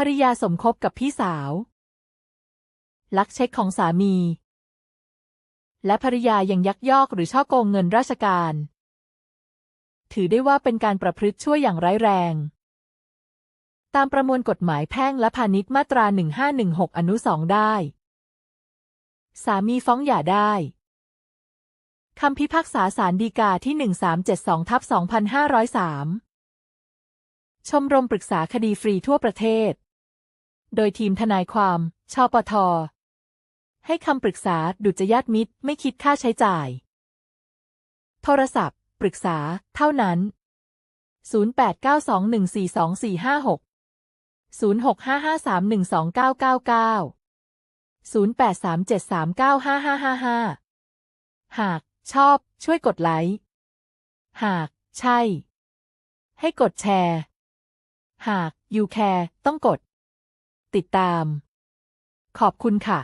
ภริยาสมคบกับพี่สาว ลักเช็คของสามี และภริยายังยักยอกหรือช่อโกงเงินราชการ ถือได้ว่าเป็นการประพฤติชั่วอย่างร้ายแรง ตามประมวลกฎหมายแพ่งและพาณิชย์มาตรา 1516 อนุ 2 ได้ สามีฟ้องหย่าได้คำพิพากษาศาลฎีกาที่ 1372ทับ2503 ชมรมปรึกษาคดีฟรีทั่วประเทศ โดยทีมทนายความชปท ให้คำปรึกษาดุจยาตมิตรไม่คิดค่าใช้จ่าย โทรศัพท์ ปรึกษา เท่านั้น 0892142456 0655312999 0837395555 หากชอบช่วยกดไลค์ หากใช่ ให้กดแชร์ หาก you care ต้องกด ติดตาม ขอบคุณค่ะ